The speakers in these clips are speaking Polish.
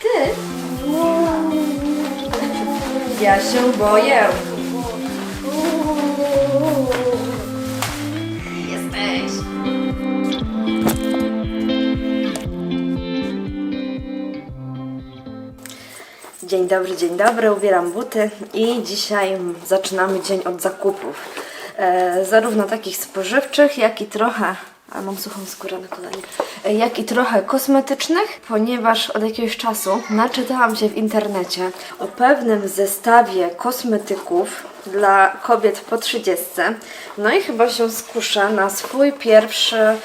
Ty? Ja się boję. Jesteś. Dzień dobry, dzień dobry, ubieram buty i dzisiaj zaczynamy dzień od zakupów. E, zarówno takich spożywczych, jak i trochę, a mam suchą skórę na kolanie, e, jak i trochę kosmetycznych, ponieważ od jakiegoś czasu naczytałam się w internecie o pewnym zestawie kosmetyków dla kobiet po 30. No i chyba się skuszę na swój pierwszy e,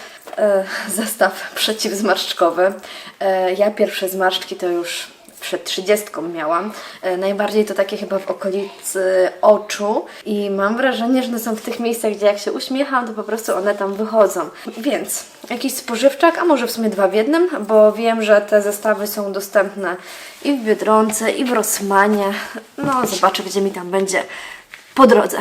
zestaw przeciwzmarszczkowy. E, ja pierwsze zmarszczki to już przed trzydziestką miałam. E, Najbardziej to takie chyba w okolicy oczu i mam wrażenie, że one są w tych miejscach, gdzie jak się uśmiecham, to po prostu one tam wychodzą. Więc jakiś spożywczak, a może w sumie dwa w jednym, bo wiem, że te zestawy są dostępne i w Biedronce, i w Rossmanie. No, zobaczę, gdzie mi tam będzie po drodze.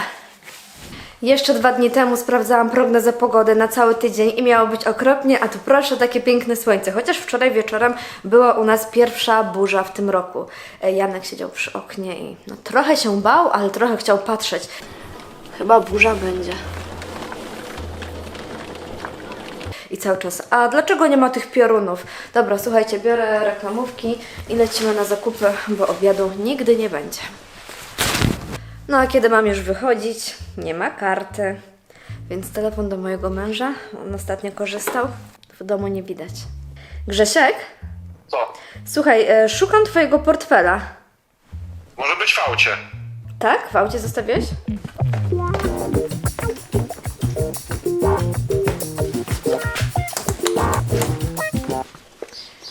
Jeszcze dwa dni temu sprawdzałam prognozę pogody na cały tydzień i miało być okropnie, a tu proszę, takie piękne słońce. Chociaż wczoraj wieczorem była u nas pierwsza burza w tym roku. E, Janek siedział przy oknie i no, trochę się bał, ale trochę chciał patrzeć. Chyba burza będzie. I cały czas, a dlaczego nie ma tych piorunów? Dobra, słuchajcie, biorę reklamówki i lecimy na zakupy, bo obiadu nigdy nie będzie. No a kiedy mam już wychodzić, nie ma karty. Więc telefon do mojego męża, on ostatnio korzystał, w domu nie widać. Grzesiek, Co? słuchaj, e, szukam twojego portfela. Może być w aucie. Tak? W aucie zostawiłeś?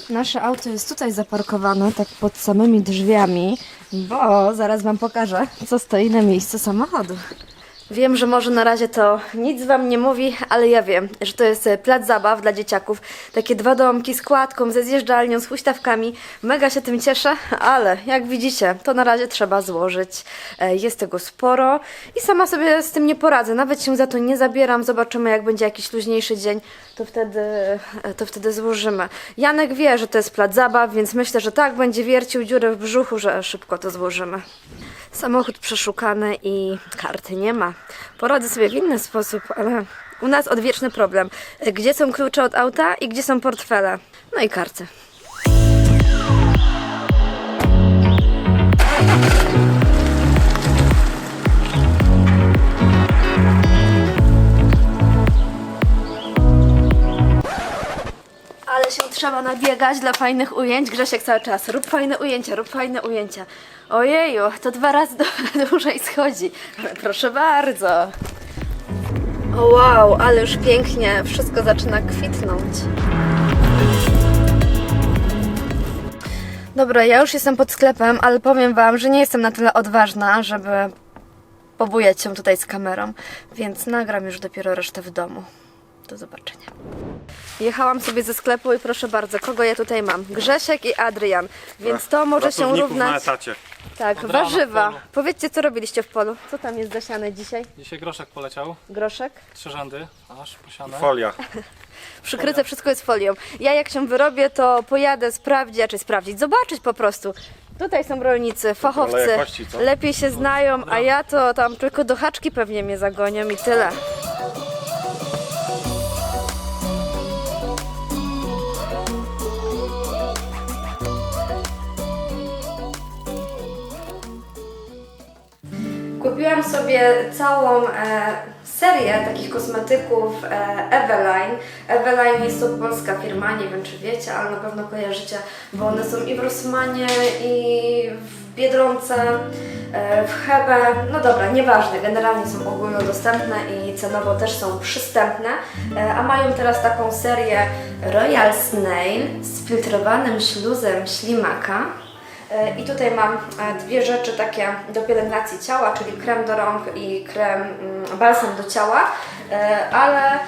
Nasze auto jest tutaj zaparkowane, tak pod samymi drzwiami, bo zaraz Wam pokażę, co stoi na miejscu samochodu. Wiem, że może na razie to nic Wam nie mówi, ale ja wiem, że to jest e, plac zabaw dla dzieciaków. Takie dwa domki z kładką, ze zjeżdżalnią, z huśtawkami. Mega się tym cieszę, ale jak widzicie, to na razie trzeba złożyć. E, Jest tego sporo i sama sobie z tym nie poradzę. Nawet się za to nie zabieram. Zobaczymy, jak będzie jakiś luźniejszy dzień, to wtedy, e, to wtedy złożymy. Janek wie, że to jest plac zabaw, więc myślę, że tak będzie wiercił dziurę w brzuchu, że szybko to złożymy. Samochód przeszukany i karty nie ma. Poradzę sobie w inny sposób, ale u nas odwieczny problem. Gdzie są klucze od auta i gdzie są portfele? No i karty. Trzeba nabiegać dla fajnych ujęć. Grzesiek cały czas. Rób fajne ujęcia, rób fajne ujęcia. Ojeju, to dwa razy do, dłużej schodzi. Proszę bardzo. O wow, ale już pięknie. Wszystko zaczyna kwitnąć. Dobra, ja już jestem pod sklepem, ale powiem Wam, że nie jestem na tyle odważna, żeby pobujać się tutaj z kamerą, więc nagram już dopiero resztę w domu. Do zobaczenia. Jechałam sobie ze sklepu i proszę bardzo, kogo ja tutaj mam? Grzesiek i Adrian, więc to może się Pracowników na równać. etacie. Tak, Od rana w warzywa. polu. Powiedzcie, co robiliście w polu? Co tam jest zasiane dzisiaj? Dzisiaj groszek poleciał, Groszek? trzy rzędy, aż posiane. Folia. Przykryte wszystko jest folią. Ja jak się wyrobię, to pojadę sprawdzić, czy sprawdzić, zobaczyć po prostu. Tutaj są rolnicy, fachowcy, jakości, co? lepiej się znają, a ja to tam tylko do haczki pewnie mnie zagonią i tyle. Kupiłam sobie całą e, serię takich kosmetyków e, Eveline. Eveline jest to polska firma, nie wiem czy wiecie, ale na pewno kojarzycie, bo one są i w Rossmanie, i w Biedronce, e, w Hebe. No dobra, nieważne, generalnie są ogólnodostępne i cenowo też są przystępne. A mają teraz taką serię Royal Snail z filtrowanym śluzem ślimaka. E, I tutaj mam e, dwie rzeczy takie do pielęgnacji ciała, czyli krem do rąk i krem mm, balsam do ciała, E, ale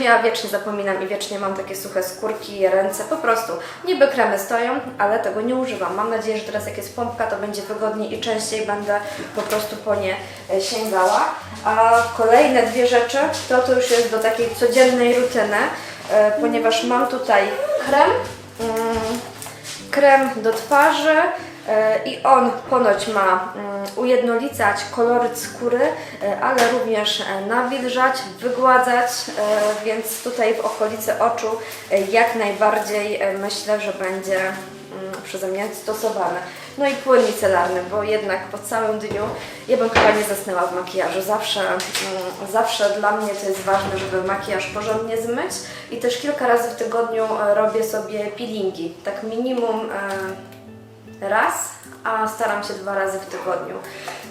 ja wiecznie zapominam i wiecznie mam takie suche skórki, ręce, po prostu niby kremy stoją, ale tego nie używam. Mam nadzieję, że teraz jak jest pompka, to będzie wygodniej i częściej będę po prostu po nie sięgała. A kolejne dwie rzeczy to to już jest do takiej codziennej rutyny, ponieważ mam tutaj krem, mm, krem do twarzy e, i on ponoć ma mm, ujednolicać koloryt skóry, e, ale również e, nawilżać, wygładzać, więc tutaj w okolicy oczu jak najbardziej myślę, że będzie mm, przeze mnie stosowane. No i płyn micelarny, bo jednak po całym dniu ja bym chyba nie zasnęła w makijażu. Zawsze, mm, zawsze dla mnie to jest ważne, żeby makijaż porządnie zmyć i też kilka razy w tygodniu e, robię sobie peelingi. Tak minimum e, raz, a staram się dwa razy w tygodniu.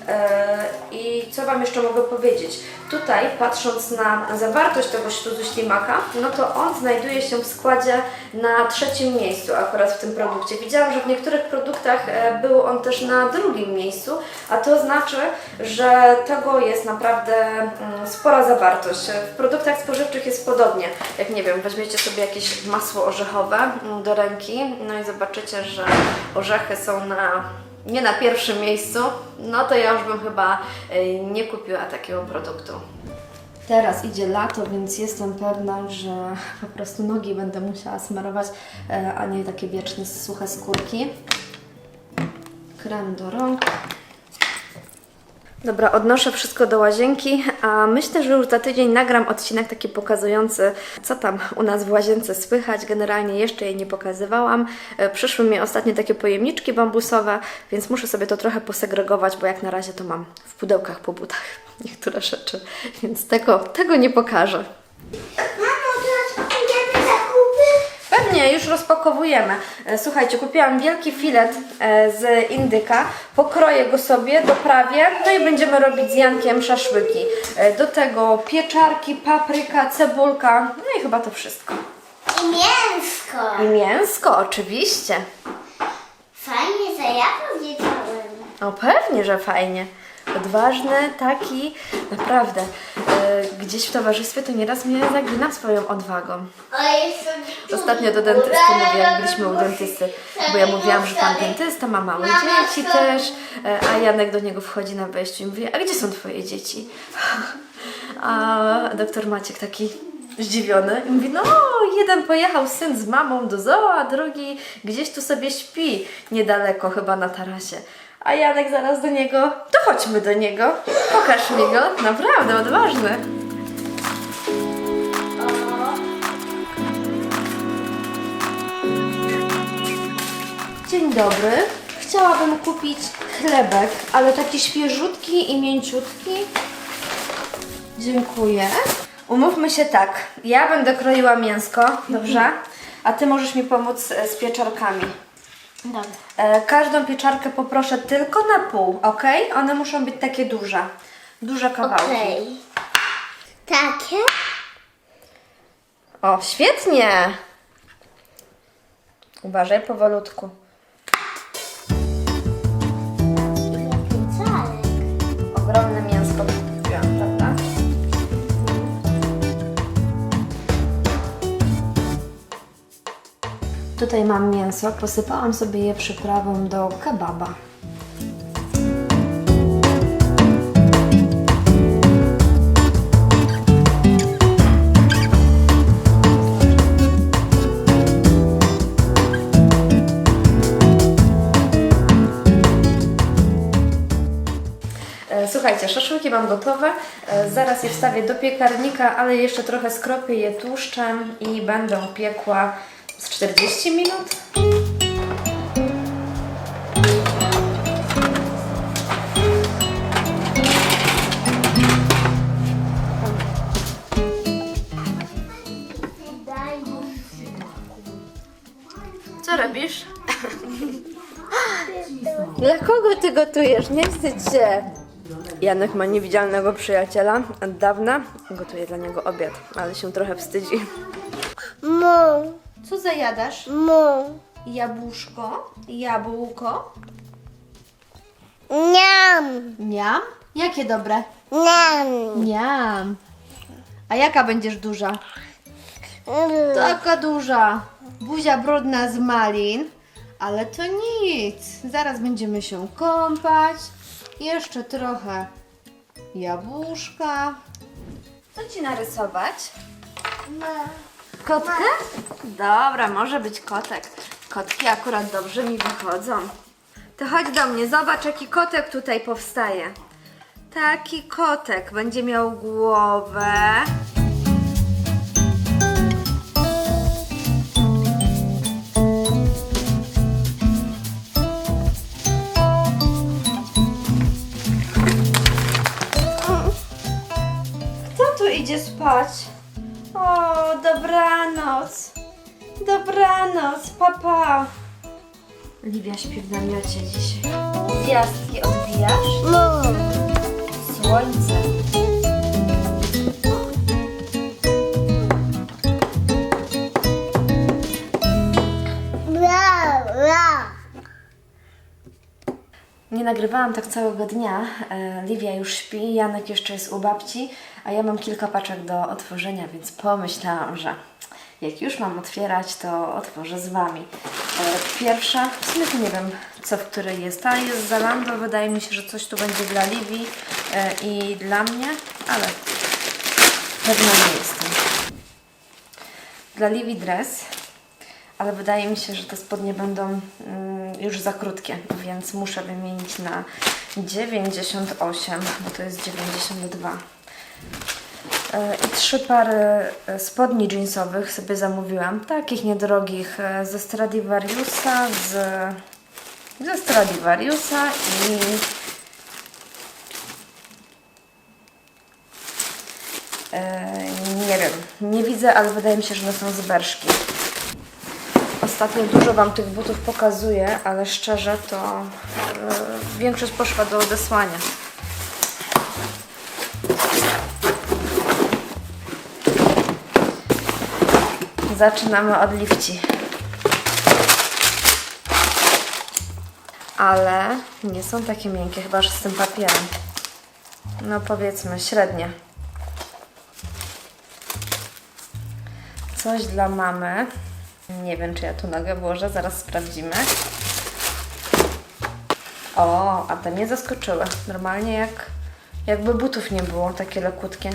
E, I co Wam jeszcze mogę powiedzieć? Tutaj, patrząc na zawartość tego śluzu ślimaka, no to on znajduje się w składzie na trzecim miejscu akurat w tym produkcie. Widziałam, że w niektórych produktach e, był on też na drugim miejscu, a to znaczy, że tego jest naprawdę mm, spora zawartość. W produktach spożywczych jest podobnie. Jak nie wiem, weźmiecie sobie jakieś masło orzechowe mm, do ręki, no i zobaczycie, że orzechy są na nie na pierwszym miejscu, no to ja już bym chyba y, nie kupiła takiego produktu. Teraz idzie lato, więc jestem pewna, że po prostu nogi będę musiała smarować, e, a nie takie wieczne suche skórki. Krem do rąk. Dobra, odnoszę wszystko do łazienki, a myślę, że już za tydzień nagram odcinek taki pokazujący, co tam u nas w łazience słychać. Generalnie jeszcze jej nie pokazywałam. E, Przyszły mi ostatnio takie pojemniczki bambusowe, więc muszę sobie to trochę posegregować, bo jak na razie to mam w pudełkach po butach niektóre rzeczy, więc tego, tego nie pokażę. Już rozpakowujemy. E, Słuchajcie, kupiłam wielki filet e, z indyka, pokroję go sobie, doprawię, no i będziemy robić z Jankiem szaszłyki. E, Do tego pieczarki, papryka, cebulka, no i chyba to wszystko. I mięsko. I mięsko, oczywiście. Fajnie, że ja powiedziałem. O, pewnie, że fajnie. Odważny, taki, naprawdę. E, Gdzieś w towarzystwie to nieraz mnie zagina swoją odwagą. Ostatnio do dentysty mówię, jak byliśmy u dentysty, bo ja mówiłam, że pan dentysta ma małe dzieci też, e, a Janek do niego wchodzi na wejściu i mówi, a gdzie są twoje dzieci? A doktor Maciek taki zdziwiony i mówi, no jeden pojechał syn z mamą do zoo, a drugi gdzieś tu sobie śpi, niedaleko chyba na tarasie. A Janek zaraz do niego, to chodźmy do niego, pokaż mi go, naprawdę odważny. Dzień dobry. Chciałabym kupić chlebek, ale taki świeżutki i mięciutki. Dziękuję. Umówmy się tak. Ja będę kroiła mięsko, dobrze? A ty możesz mi pomóc e, z pieczarkami. Dobra. E, każdą pieczarkę poproszę tylko na pół, ok? One muszą być takie duże. Duże kawałki. Okej. Takie? O, świetnie! Uważaj powolutku. Tutaj mam mięso, posypałam sobie je przyprawą do kebaba. E, Słuchajcie, szaszłyki mam gotowe. E, Zaraz je wstawię do piekarnika, ale jeszcze trochę skropię je tłuszczem i będę piekła z 40 minut. Co robisz? Dla kogo ty gotujesz? Nie wstydź się. Janek ma niewidzialnego przyjaciela od dawna. Gotuję dla niego obiad, ale się trochę wstydzi. Mu, Co zajadasz? mu. Jabłuszko? Jabłko? Niam, Miam? Jakie dobre? niam. Miam. A jaka będziesz duża? Taka duża. Buzia brudna z malin. Ale to nic. Zaraz będziemy się kąpać. Jeszcze trochę jabłuszka. Co ci narysować? Kotkę? Dobra, może być kotek. Kotki akurat dobrze mi wychodzą. To chodź do mnie, zobacz jaki kotek tutaj powstaje. Taki kotek będzie miał głowę. Kto tu idzie spać? Dobranoc. Dobranoc, papa. Liwia śpi w namiocie dzisiaj. Gwiazdki odbijasz? Mum. Słońce. Nie nagrywałam tak całego dnia. E, Liwia już śpi, Janek jeszcze jest u babci, a ja mam kilka paczek do otworzenia, więc pomyślałam, że jak już mam otwierać, to otworzę z Wami. E, Pierwsza, w sumie to nie wiem, co w której jest. Ta jest Zalando, wydaje mi się, że coś tu będzie dla Liwii e, i dla mnie, ale pewna nie jestem. Dla Liwii dres, ale wydaje mi się, że te spodnie będą mm, już za krótkie, więc muszę wymienić na 98, bo to jest 92. E, I trzy pary e, spodni jeansowych sobie zamówiłam, takich niedrogich, e, ze Stradivariusa, z, ze Stradivariusa i nie wiem, nie widzę, ale wydaje mi się, że one są z Berszki. Ostatnio dużo Wam tych butów pokazuję, ale szczerze to większość poszła do odesłania. Zaczynamy od lifci. Ale nie są takie miękkie, chyba że z tym papierem. No powiedzmy średnie. Coś dla mamy. Nie wiem, czy ja tu nogę włożę, zaraz sprawdzimy. O, a te mnie zaskoczyły. Normalnie jak, jakby butów nie było, takie lekutkie.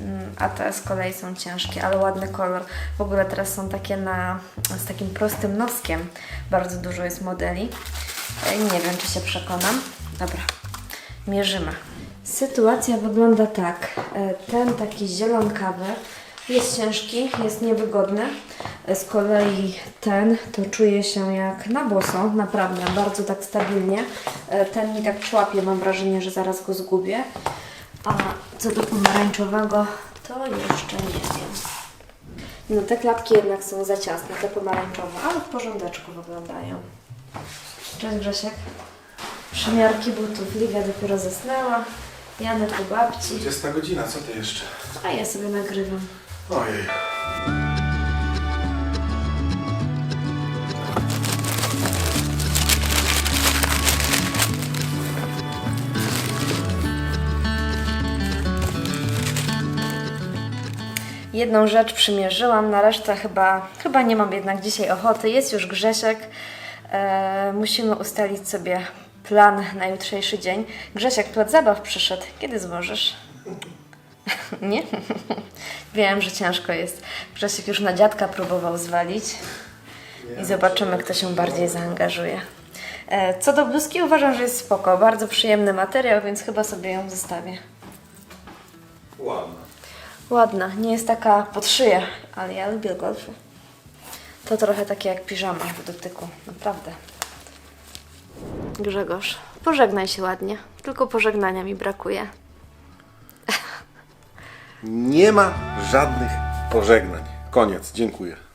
Mm, A te z kolei są ciężkie, ale ładny kolor. W ogóle teraz są takie na, z takim prostym noskiem. Bardzo dużo jest modeli. E, Nie wiem, czy się przekonam. Dobra, mierzymy. Sytuacja wygląda tak. E, Ten taki zielonkawy jest ciężki, jest niewygodny. E, Z kolei ten to czuje się jak na boso, naprawdę, bardzo tak stabilnie. Ten mi tak człapie, mam wrażenie, że zaraz go zgubię. A co do pomarańczowego, to jeszcze nie wiem. No te klapki jednak są za ciasne, te pomarańczowe, ale w porządeczku wyglądają. Cześć Grzesiek. Przymiarki butów. Liwia dopiero zasnęła. Janek u babci. 20 godzina, co ty jeszcze? A ja sobie nagrywam. Ojej. Jedną rzecz przymierzyłam, na resztę chyba, chyba nie mam jednak dzisiaj ochoty. Jest już Grzesiek. E, musimy ustalić sobie plan na jutrzejszy dzień. Grzesiek, plac zabaw przyszedł. Kiedy złożysz? nie? Wiem, że ciężko jest. Grzesiek już na dziadka próbował zwalić. I zobaczymy, kto się bardziej zaangażuje. E, co do bluzki uważam, że jest spoko. Bardzo przyjemny materiał, więc chyba sobie ją zostawię. Ładna. Ładna, nie jest taka pod szyję, ale ja lubię golfy. To trochę takie jak piżama w dotyku, naprawdę. Grzegorz, pożegnaj się ładnie. Tylko pożegnania mi brakuje. Nie ma żadnych pożegnań. Koniec, dziękuję.